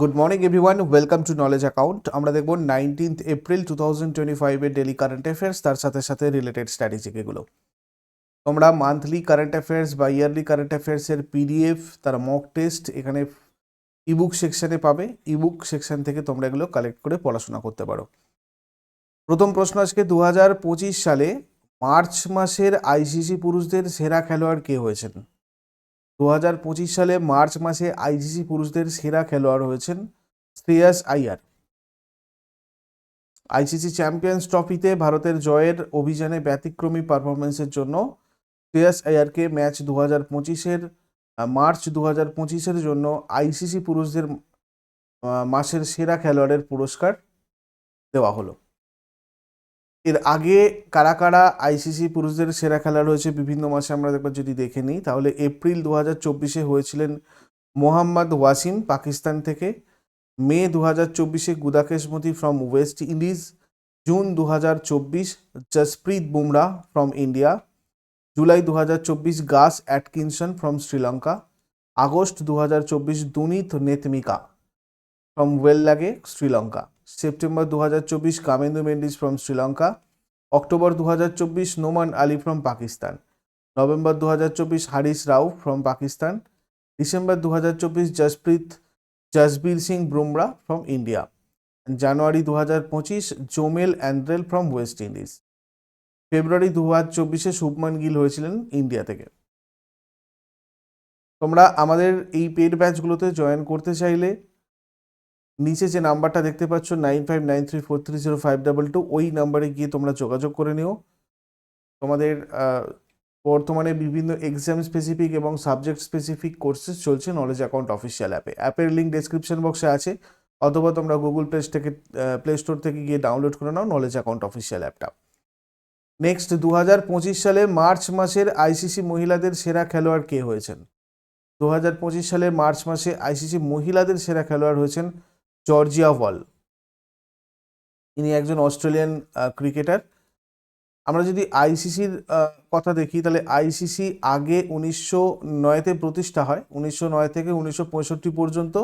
Good morning everyone welcome to knowledge account আমরা দেখব nineteenth April two thousand twenty ফাইভের daily current affairs তার সাথে সাথে রিলেটেড স্ট্র্যাটেজিক এগুলো। তোমরা মান্থলি কারেন্ট অ্যাফেয়ার্স বা ইয়ারলি কারেন্ট অ্যাফেয়ার্সের পিডিএফ তার মক টেস্ট এখানে ইবুক সেকশনে পাবে। ইবুক সেকশন থেকে তোমরা এগুলো কালেক্ট করে পড়াশোনা করতে পারো। প্রথম প্রশ্ন আজকে দু হাজার পঁচিশ সালে মার্চ মাসের আইসিসি পুরুষদের সেরা খেলোয়াড় কে হয়েছেন? দু হাজার পঁচিশ সালে মার্চ মাসে আইসিসি পুরুষদের সেরা খেলোয়াড় হয়েছেন শ্রেয়াস আইয়ার আইসিসি চ্যাম্পিয়ন্স ট্রফিতে ভারতের জয়ের অভিযানে ব্যতিক্রমী পারফরমেন্সের জন্য শ্রেয়াস আইয়ারকে ম্যাচ দু হাজার পঁচিশের মার্চ দু হাজার পঁচিশের জন্য আইসিসি পুরুষদের মাসের সেরা খেলোয়াড়ের পুরস্কার দেওয়া হলো। এর আগে কারা কারা আইসিসি পুরুষদের সেরা খেলা রয়েছে বিভিন্ন মাসে আমরা একবার যদি দেখে নিই। তাহলে এপ্রিল দু হাজার চব্বিশে হয়েছিলেন মোহাম্মদ ওয়াসিম পাকিস্তান থেকে, মে দু হাজার চব্বিশে Gudakesh Motie from West Indies June দু হাজার চব্বিশ জসপ্রীত বুমরা ফ্রম ইন্ডিয়া জুলাই দু হাজার চব্বিশ গাস অ্যাটকিনসন ফ্রম শ্রীলঙ্কা, আগস্ট দু হাজার চব্বিশ দুনিত নেতমিকা ফ্রম ওয়েললাগে শ্রীলঙ্কা। সেপ্টেম্বর দু চব্বিশ কামেন্দু মেন্ডিস ফ্রম শ্রীলঙ্কা, অক্টোবর দু চব্বিশ নোমান আলী ফ্রম পাকিস্তান, নভেম্বর দু চব্বিশ হারিস রাও ফ্রম পাকিস্তান, ডিসেম্বর দু হাজার চব্বিশ জসপ্রীত, জসবীর সিং বুমরা ফ্রম ইন্ডিয়া, জানুয়ারি দু হাজার পঁচিশ জোমেল অ্যান্ড্রেল ফ্রম ওয়েস্ট ইন্ডিজ, ফেব্রুয়ারি দু হাজার চব্বিশে শুভমান গিল হয়েছিলেন ইন্ডিয়া থেকে। তোমরা আমাদের এই পেড ব্যাচগুলোতে জয়েন করতে চাইলে নিচে যে নাম্বারটা দেখতে পাচ্ছ nine five nine three four three zero five ওই নাম্বারে গিয়ে তোমরা যোগাযোগ করে নিও। তোমাদের বর্তমানে বিভিন্ন এক্সাম স্পেসিফিক এবং সাবজেক্ট স্পেসিফিক কোর্সেস চলছে নলেজ অ্যাকাউন্ট অফিসিয়াল অ্যাপে অ্যাপের লিঙ্ক ডেসক্রিপশন বক্সে আছে, অথবা তোমরা গুগল প্লে থেকে প্লে স্টোর থেকে গিয়ে ডাউনলোড করে নাও নলেজ অ্যাকাউন্ট অফিসিয়াল অ্যাপটা নেক্সট দু হাজার পঁচিশ সালে মার্চ মাসের আইসিসি মহিলাদের সেরা খেলোয়াড় কে হয়েছেন? দু হাজার পঁচিশ সালের মার্চ মাসে আইসিসি মহিলাদের সেরা খেলোয়াড় হয়েছেন জর্জিয়া ওয়াল। ইনি একজন অস্ট্রেলিয়ান ক্রিকেটার। আমরা যদি আইসিসির কথা দেখি, তাহলে আইসিসি আগে উনিশশো নয়তে প্রতিষ্ঠা হয়। উনিশশো নয় থেকে উনিশশো পঁয়ষট্টি পর্যন্ত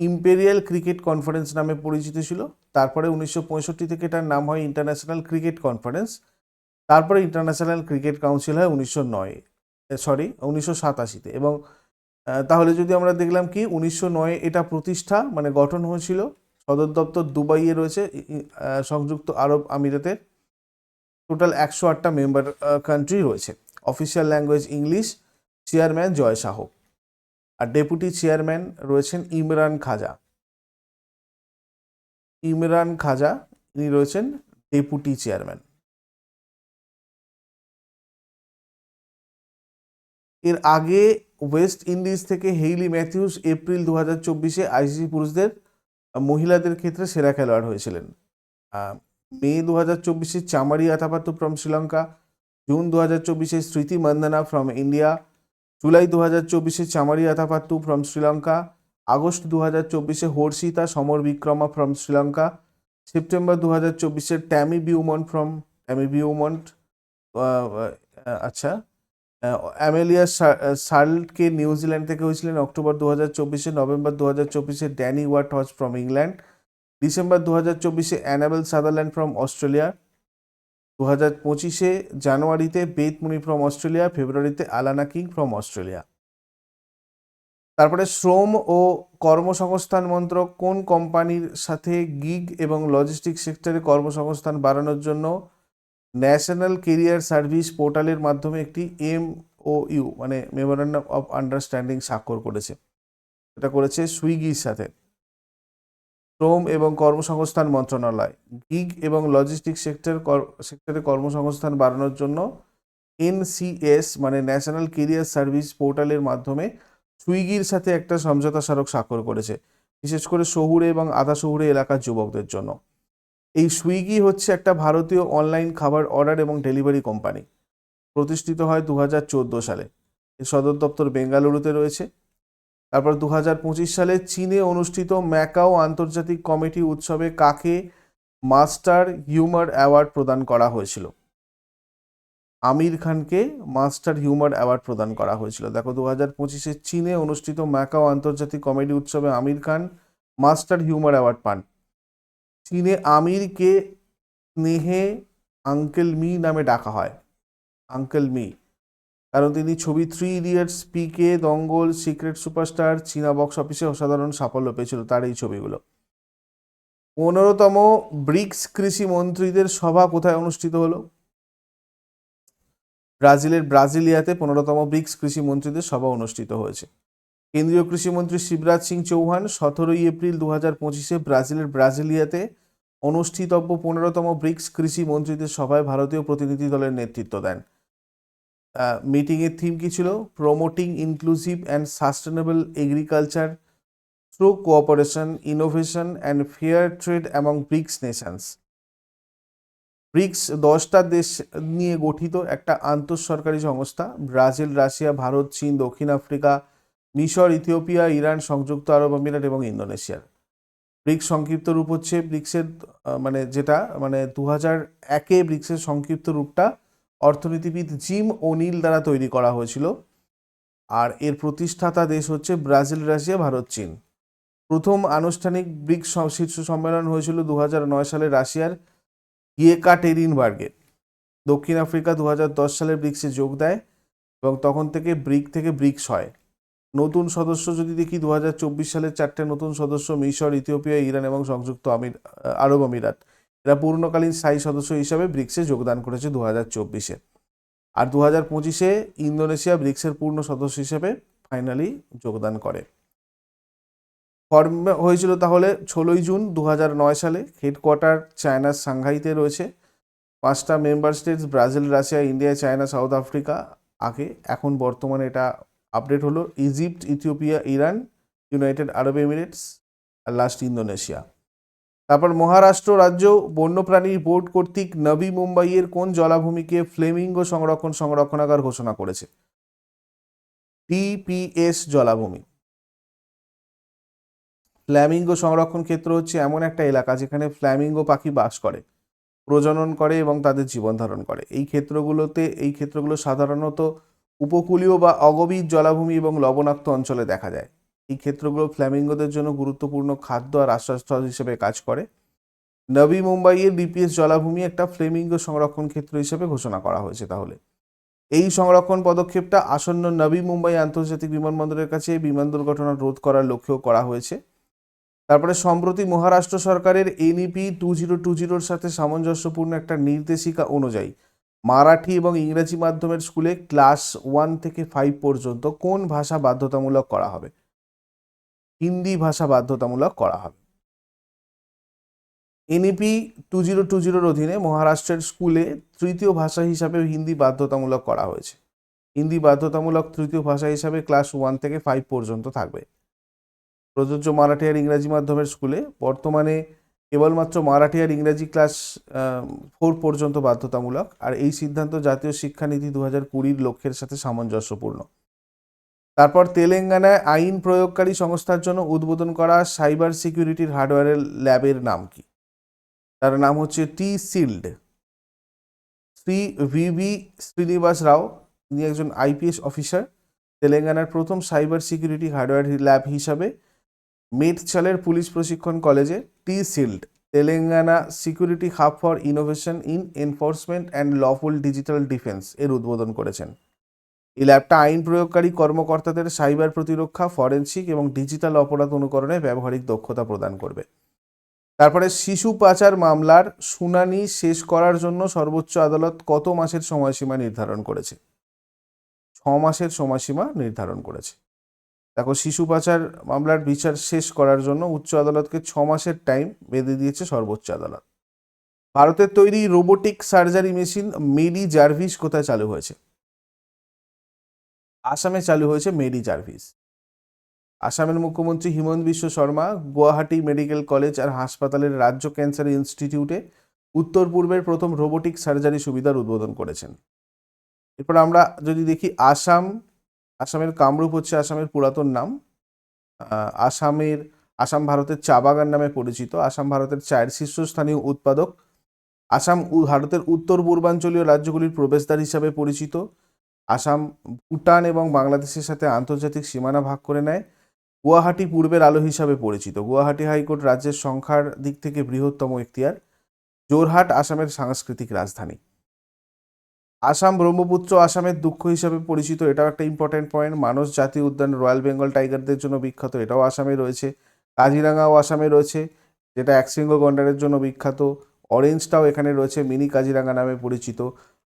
ইম্পেরিয়াল ক্রিকেট কনফারেন্স নামে পরিচিত ছিল। তারপরে উনিশশো পঁয়ষট্টি থেকে এটার নাম হয় ইন্টারন্যাশনাল ক্রিকেট কনফারেন্স। তারপরে ইন্টারন্যাশনাল ক্রিকেট কাউন্সিল হয় উনিশশো নয় সরি, উনিশশো সাতাশিতে এবং তাহলে যদি আমরা দেখলাম কি উনিশশো নয় এটা প্রতিষ্ঠা মানে গঠন হয়েছিল, সদর দপ্তর দুবাইয়ে রয়েছে সংযুক্ত আরব আমিরাতের। টোটাল একশো আটটা মেম্বার কান্ট্রি রয়েছে। Official language English chairman Jay Shah আর ডেপুটি চেয়ারম্যান রয়েছেন ইমরান খাজা। ইমরান খাজা, ইনি রয়েছেন ডেপুটি চেয়ারম্যান এর আগে ওয়েস্ট ইন্ডিজ থেকে হেইলি ম্যাথিউস এপ্রিল দু হাজার চব্বিশে আইসিসি পুরুষদের মহিলাদের ক্ষেত্রে সেরা খেলোয়াড় হয়েছিলেন। মে দু হাজার চব্বিশে চামারি আথাপাত্তু ফ্রম শ্রীলঙ্কা, জুন দু হাজার চব্বিশে স্মৃতি মন্দনা ফ্রম ইন্ডিয়া, জুলাই দু হাজার চব্বিশে চামারি আথাপাত্তু ফ্রম শ্রীলঙ্কা, আগস্ট দু হাজার চব্বিশে Harshitha, Samarawickrama from Sri Lanka, September দু হাজার চব্বিশে Tammy Beaumont from Tammy Beaumont আচ্ছা অ্যামেলিয়া সার্লকে নিউজিল্যান্ড থেকে হয়েছিলেন অক্টোবর দু হাজার চব্বিশে, নভেম্বর দু হাজার চব্বিশে Danni Wyatt Hodge from England December দু হাজার চব্বিশে অ্যানাবেল সাদারল্যান্ড ফ্রম অস্ট্রেলিয়া দু হাজার পঁচিশে জানুয়ারিতে বেত মুনি ফ্রম অস্ট্রেলিয়া, ফেব্রুয়ারিতে আলানা কিং ফ্রম অস্ট্রেলিয়া। তারপরে শ্রম ও কর্মসংস্থান মন্ত্রক কোন কোম্পানির সাথে গিগ এবং লজিস্টিক সেক্টরে কর্মসংস্থান বাড়ানোর জন্য ন্যাশনাল কেরিয়ার সার্ভিস পোর্টালের মাধ্যমে একটি এম ও ইউ মানে মেমোরান্ডাম অফ আন্ডারস্ট্যান্ডিং স্বাক্ষর করেছে। এটা করেছে সুইগির সাথে। শ্রম এবং কর্মসংস্থান মন্ত্রণালয়। গিগ এবং লজিস্টিক সেক্টর সেক্টরে কর্মসংস্থান বাড়ানোর জন্য এনসিএস মানে ন্যাশনাল কেরিয়ার সার্ভিস পোর্টালের মাধ্যমে সুইগির সাথে একটা সমঝোতা স্মারক স্বাক্ষর করেছে। বিশেষ করে শহুরে এবং আধা শহুরে এলাকার যুবকদের জন্য। এই সুইগি হচ্ছে একটা ভারতীয় অনলাইন খাবার অর্ডার এবং ডেলিভারি কোম্পানি। প্রতিষ্ঠিত হয় দু হাজার চৌদ্দ সালে। এর সদর দপ্তর বেঙ্গালুরুতে রয়েছে। তারপর দু হাজার পঁচিশ সালে চীনে অনুষ্ঠিত ম্যাকাও আন্তর্জাতিক কমিটি উৎসবে কাকে মাস্টার হিউমার অ্যাওয়ার্ড প্রদান করা হয়েছিল? আমির খানকে মাস্টার হিউমার অ্যাওয়ার্ড প্রদান করা হয়েছিল। দেখো দু হাজার পঁচিশে চীনে অনুষ্ঠিত ম্যাকাও আন্তর্জাতিক কমেডি উৎসবে Aamir Khan master humour award পান। চীনে আমিরকে স্নেহে আঙ্কেল মি নামে ডাকা হয়। Uncle Mi. কারণ তিনি ছবি three idiots, PK, Dangal, secret superstar, চীনা বক্স অফিসে অসাধারণ সাফল্য পেয়েছিল তার এই ছবিগুলো। পনেরোতম ব্রিক্স কৃষি মন্ত্রীদের সভা কোথায় অনুষ্ঠিত হলো? ব্রাজিলের ব্রাজিলিয়াতে পনেরোতম ব্রিক্স কৃষি মন্ত্রীদের সভা অনুষ্ঠিত হয়েছে। কেন্দ্রীয় কৃষিমন্ত্রী শিবরাজ সিং চৌহান সতেরোই এপ্রিল দু হাজার পঁচিশে ব্রাজিলের ব্রাজিলিয়াতে অনুষ্ঠিতব্য পনেরোতম ব্রিক্স কৃষি মন্ত্রীদের সভায় ভারতীয় প্রতিনিধি দলের নেতৃত্ব দেন। মিটিংয়ের থিম কী ছিল? Promoting inclusive and sustainable agriculture through cooperation innovation and fair trade among BRICS nations BRICS দশটা দেশ নিয়ে গঠিত একটা আন্তঃসরকারি সংস্থা, ব্রাজিল, রাশিয়া, ভারত, চীন, দক্ষিণ আফ্রিকা মিশর, ইথিওপিয়া, ইরান, সংযুক্ত আরব আমিরাত এবং ইন্দোনেশিয়ার। ব্রিক্স সংক্ষিপ্ত রূপ হচ্ছে ব্রিক্সের মানে যেটা মানে দু হাজার একে ব্রিক্সের সংক্ষিপ্ত রূপটা অর্থনীতিবিদ জিম ওনিল দ্বারা তৈরি করা হয়েছিল। আর এর প্রতিষ্ঠাতা দেশ হচ্ছে ব্রাজিল, রাশিয়া, ভারত, চীন। প্রথম আনুষ্ঠানিক ব্রিক্স শীর্ষ সম্মেলন হয়েছিল দু নয় সালে রাশিয়ার ইয়েকাটেরিনবার্গে। দক্ষিণ আফ্রিকা দু হাজার দশ সালে ব্রিক্সে যোগ দেয় এবং তখন থেকে ব্রিক থেকে ব্রিক্স হয়। নতুন সদস্য যদি দেখি দু হাজার চব্বিশ সালের চারটে নতুন সদস্য মিশর, ইথিওপিয়া, ইরান এবং সংযুক্ত আমির আরব আমিরাত। এরা পূর্ণকালীন স্থায়ী সদস্য হিসাবে ব্রিক্সে যোগদান করেছে দু হাজার চব্বিশে। আর দু হাজার পঁচিশে ইন্দোনেশিয়া ব্রিক্সের পূর্ণ সদস্য হিসেবে ফাইনালি যোগদান করে। ফর্ম হয়েছিল তাহলে ষোলোই জুন দু নয় সালে হেডকোয়ার্টার চায়নার সাংহাইতে রয়েছে। পাঁচটা member states, Brazil, Russia, India, China, South Africa আগে, এখন বর্তমানে এটা আপডেট হলো Egypt Ethiopia Iran United Arab Emirates আর লাস্ট ইন্দোনেশিয়া তারপর মহারাষ্ট্র রাজ্য বন্যপ্রাণী বোর্ড কর্তৃক নবী মুম্বাইয়ের কোন জলাভূমিকে ফ্লেমিঙ্গো সংরক্ষণ, সংরক্ষণাগার ঘোষণা করেছে? টিপিএস জলাভূমি। ফ্ল্যামিঙ্গো সংরক্ষণ ক্ষেত্র হচ্ছে এমন একটা এলাকা যেখানে ফ্ল্যামিঙ্গো পাখি বাস করে, প্রজনন করে এবং তাদের জীবন ধারণ করে। এই ক্ষেত্রগুলোতে, এই ক্ষেত্রগুলো সাধারণত উপকূলীয় বা অগভীর জলাভূমি এবং লবণাক্ত অঞ্চলে দেখা যায়। এই ক্ষেত্রগুলো ফ্ল্যামিঙ্গোদের জন্য গুরুত্বপূর্ণ খাদ্য আর আশ্রয়স্থল হিসেবে কাজ করে। নবী মুম্বাইয়ের ডিপিএস জলাভূমি একটা ফ্লেমিঙ্গো সংরক্ষণ ক্ষেত্র হিসেবে ঘোষণা করা হয়েছে তাহলে। এই সংরক্ষণ পদক্ষেপটা আসন্ন নবী মুম্বাই আন্তর্জাতিক বিমানবন্দরের কাছে বিমান দুর্ঘটনা রোধ করার লক্ষ্যেও করা হয়েছে। তারপরে সম্প্রতি মহারাষ্ট্র সরকারের এনইপি টু জিরো টু জিরোর সাথে সামঞ্জস্যপূর্ণ একটা নির্দেশিকা অনুযায়ী মারাঠি এবং ইংরেজি মাধ্যমের স্কুলে ক্লাস ওয়ান থেকে ফাইভ পর্যন্ত কোন ভাষা বাধ্যতামূলক করা হবে? হিন্দি ভাষা বাধ্যতামূলক করা হবে। এনইপি টু জিরো টু জিরোর অধীনে মহারাষ্ট্রের স্কুলে তৃতীয় ভাষা হিসাবে হিন্দি বাধ্যতামূলক করা হয়েছে। হিন্দি বাধ্যতামূলক তৃতীয় ভাষা হিসাবে ক্লাস ওয়ান থেকে ফাইভ পর্যন্ত থাকবে। প্রযোজ্য মারাঠি আর ইংরাজি মাধ্যমের স্কুলে বর্তমানে কেবলমাত্র মারাঠি আর ইংরাজি ক্লাস ফোর পর্যন্ত বাধ্যতামূলক। আর এই সিদ্ধান্ত জাতীয় শিক্ষানীতি দু হাজার কুড়ির লক্ষ্যের সাথে সামঞ্জস্যপূর্ণ। তারপর তেলেঙ্গানায় আইন প্রয়োগকারী সংস্থার জন্য উদ্বোধন করা সাইবার সিকিউরিটির হার্ডওয়্যারের ল্যাবের নাম কি? তার নাম হচ্ছে T shield Shri VV Srinivas Rao, তিনি একজন আইপিএস অফিসার তেলেঙ্গানার প্রথম সাইবার সিকিউরিটি হার্ডওয়্যার ল্যাব হিসাবে মেটচালের পুলিশ প্রশিক্ষণ কলেজে T shield Telangana security hub for innovation in enforcement and lawful digital defence এর উদ্বোধন করেছেন। এই ল্যাবটা আইন প্রয়োগকারী কর্মকর্তাদের সাইবার প্রতিরক্ষা, ফরেনসিক এবং ডিজিটাল অপরাধ অনুকরণে ব্যবহারিক দক্ষতা প্রদান করবে। তারপরে শিশু পাচার মামলার শুনানি শেষ করার জন্য সর্বোচ্চ আদালত কত মাসের সময়সীমা নির্ধারণ করেছে? ছ মাসের সময়সীমা নির্ধারণ করেছে। দেখো, শিশু পাচার মামলার বিচার শেষ করার জন্য উচ্চ আদালতকে ছ মাসের টাইম বেঁধে দিয়েছে সর্বোচ্চ আদালত। ভারতের তৈরি robotic surgery machine Medi Jarvis কোথায় চালু হয়েছে? আসামে চালু হয়েছে মেডি জার্ভিস। আসামের মুখ্যমন্ত্রী হিমন্ত বিশ্ব শর্মা গুয়াহাটি মেডিকেল কলেজ আর হাসপাতালের রাজ্য ক্যান্সার ইনস্টিটিউটে উত্তর পূর্বের প্রথম রোবোটিক সার্জারি সুবিধার উদ্বোধন করেছেন। এরপর আমরা যদি দেখি আসাম আসামের কামরূপ হচ্ছে আসামের পুরাতন নাম। আসামের, আসাম ভারতের চা বাগান নামে পরিচিত। আসাম ভারতের চায়ের শীর্ষস্থানীয় উৎপাদক। আসাম ভারতের উত্তর পূর্বাঞ্চলীয় রাজ্যগুলির প্রবেশদ্বার হিসাবে পরিচিত। আসাম, ভুটান এবং বাংলাদেশের সাথে আন্তর্জাতিক সীমানা ভাগ করে নেয়। গুয়াহাটি পূর্বের আলো হিসাবে পরিচিত। গুয়াহাটি হাইকোর্ট রাজ্যের সংখ্যার দিক থেকে বৃহত্তম এখতিয়ার। জোরহাট আসামের সাংস্কৃতিক রাজধানী। আসাম ব্রহ্মপুত্র আসামের দুঃখ হিসাবে পরিচিত। এটাও একটা ইম্পর্টেন্ট পয়েন্ট মানস জাতীয় উদ্যান রয়্যাল বেঙ্গল টাইগারদের জন্য বিখ্যাত। এটাও আসামে রয়েছে। কাজিরাঙ্গাও আসামে রয়েছে, যেটা একশৃঙ্গ গন্ডারের জন্য বিখ্যাত। অরেঞ্জটাও এখানে রয়েছে, মিনি কাজিরাঙ্গা নামে পরিচিত।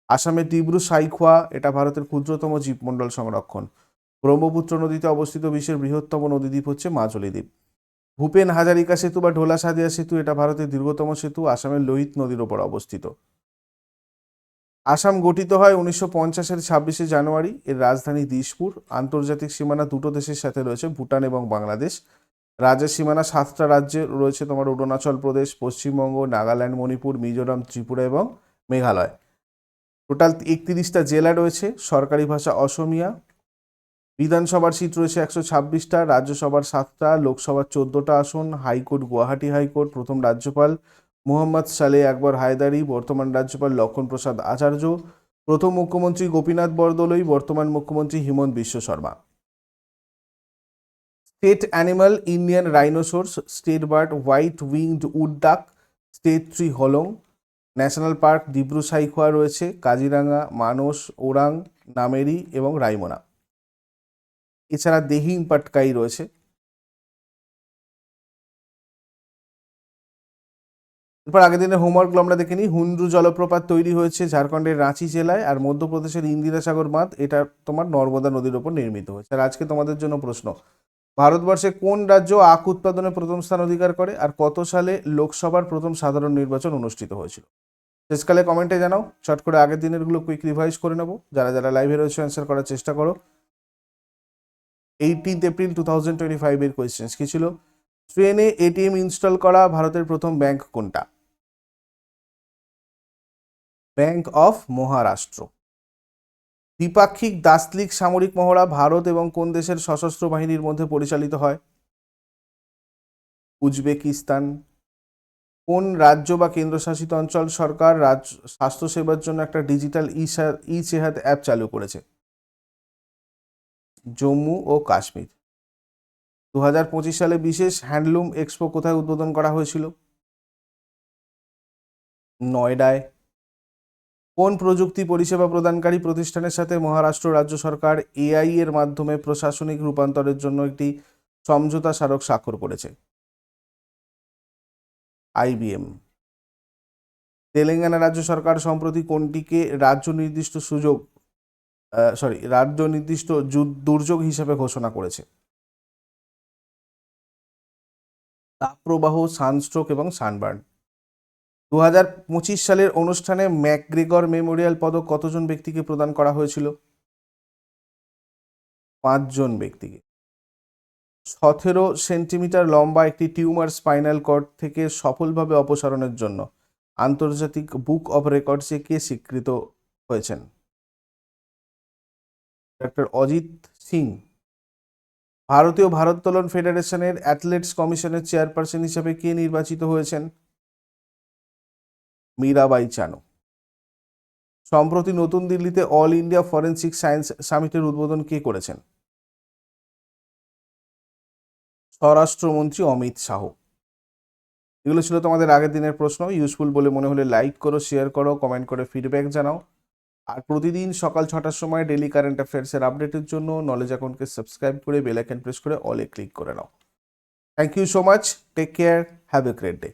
আসামের টিব্রু সাইখোয়া, এটা ভারতের ক্ষুদ্রতম জীবমণ্ডল সংরক্ষণ। ব্রহ্মপুত্র নদীতে অবস্থিত বিশ্বের বৃহত্তম নদীদ্বীপ হচ্ছে মাজলি দ্বীপ। ভূপেন হাজারিকা সেতু বা ঢোলা সাদিয়া সেতু, এটা ভারতের দীর্ঘতম সেতু। আসামের লোহিত নদীর ওপর অবস্থিত। আসাম গঠিত হয় উনিশশো পঞ্চাশের ছাব্বিশে জানুয়ারি। এর রাজধানী দিশপুর আন্তর্জাতিক সীমানা দুটো দেশের সাথে রয়েছে, ভুটান এবং বাংলাদেশ। রাজ্যের সীমানা সাতটা রাজ্যে রয়েছে তোমার অরুণাচল প্রদেশ, পশ্চিমবঙ্গ, নাগাল্যান্ড, মণিপুর, মিজোরাম, ত্রিপুরা এবং মেঘালয়। টোটাল একত্রিশটা জেলা রয়েছে, সরকারি ভাষা অসমিয়া। বিধানসভার সিট রয়েছে একশো ছাব্বিশটা, রাজ্যসভার সাতটা, লোকসভার চোদ্দোটা আসন, হাইকোর্ট, গুয়াহাটি হাইকোর্ট, প্রথম রাজ্যপাল মোহাম্মদ সালে আকবর হায়দারি বর্তমান রাজ্যপাল লক্ষণ প্রসাদ আচার্য, প্রথম মুখ্যমন্ত্রী গোপীনাথ বরদলৈ বর্তমান মুখ্যমন্ত্রী Himanta Biswa Sarma. State animal Indian rhinoceros, state bird white winged wood duck, state tree Hollong, national park Dibru Saikhowa রয়েছে কাজিরাঙ্গা মানস, ওরাং, নামেরি এবং রাইমোনা। এছাড়া দেহিং পাটকাই রয়েছে। এরপর আগের দিনের হোমওয়ার্কগুলো আমরা দেখে নিই হুন্ড্রু জলপ্রপাত তৈরি হয়েছে ঝাড়খণ্ডের রাঁচি জেলায় আর মধ্যপ্রদেশের ইন্দিরাসাগর বাঁধ এটা তোমার নর্মদা নদীর ওপর নির্মিত হয়েছে। আর আজকে তোমাদের জন্য প্রশ্ন, ভারতবর্ষে কোন রাজ্য আখ উৎপাদনে প্রথম স্থান অধিকার করে আর কত সালে লোকসভার প্রথম সাধারণ নির্বাচন অনুষ্ঠিত হয়েছিল? শেষকালে কমেন্টে জানাও শর্ট করে আগের দিনেরগুলো কুইক রিভাইজ করে নেব। যারা যারা লাইভে রয়েছে অ্যান্সার করার চেষ্টা করো। Eighteenth April two thousand twenty ফাইভের কোয়েশ্চেন্স কী ছিল? ট্রেনে এটিএম ইনস্টল করা ভারতের প্রথম ব্যাংক কোনটা? Bank of Maharashtra. দ্বিপাক্ষিক দাসলিক সামরিক মহড়া ভারত এবং কোন দেশের সশস্ত্র বাহিনীর মধ্যে পরিচালিত হয়? উজবেকিস্তান। কোন রাজ্য বা কেন্দ্রশাসিত অঞ্চল সরকার রাজ্য স্বাস্থ্যসেবার জন্য একটা ডিজিটাল ই চেহাত অ্যাপ চালু করেছে? জম্মু ও কাশ্মীর। দু হাজার পঁচিশ সালে বিশেষ হ্যান্ডলুম এক্সপো কোথায় উদ্বোধন করা হয়েছিল? নয়ডায়। কোন প্রযুক্তি পরিষেবা প্রদানকারী প্রতিষ্ঠানের সাথে মহারাষ্ট্র রাজ্য সরকার এআই এর মাধ্যমে প্রশাসনিক রূপান্তরের জন্য একটি সমঝোতা স্মারক স্বাক্ষর করেছে? আইবিএম তেলেঙ্গানা রাজ্য সরকার সম্প্রতি কোনটিকে রাজ্য নির্দিষ্ট সুযোগ সরি রাজ্য নির্দিষ্ট দুর্যোগ হিসেবে ঘোষণা করেছে? তাপপ্রবাহ, সানস্ট্রোক এবং সানবার্ন। দু হাজার পঁচিশ সালের অনুষ্ঠানে ম্যাকগ্রেগর মেমোরিয়াল পদক কতজন ব্যক্তিকে প্রদান করা হয়েছিল? পাঁচজন ব্যক্তিকে। সতেরো সেন্টিমিটার লম্বা একটি টিউমার স্পাইনাল কর্ড থেকে সফলভাবে অপসারণের জন্য আন্তর্জাতিক বুক অব রেকর্ডসে কে স্বীকৃত হয়েছেন? ডক্টর অজিত সিং। ভারতীয় ভারোত্তোলন ফেডারেশনের অ্যাথলেটস কমিশনের চেয়ারপারসন হিসেবে কে নির্বাচিত হয়েছেন? মীরাবাই চানু। সম্প্রতি নতুন দিল্লিতে অল ইন্ডিয়া ফরেন্সিক সায়েন্স সামিটের উদ্বোধন কে করেছেন? স্বরাষ্ট্রমন্ত্রী অমিত শাহ। এগুলো ছিল তোমাদের আগের দিনের প্রশ্ন। ইউজফুল বলে মনে হলে লাইক করো শেয়ার করো কমেন্ট করে ফিডব্যাক জানাও। আর প্রতিদিন সকাল ছটার সময় ডেলি কারেন্ট অ্যাফেয়ার্সের আপডেটের জন্য নলেজ অ্যাকাউন্টকে সাবস্ক্রাইব করে বেল আইকন প্রেস করে অলে ক্লিক করে নাও। Thank you so much take care have a great day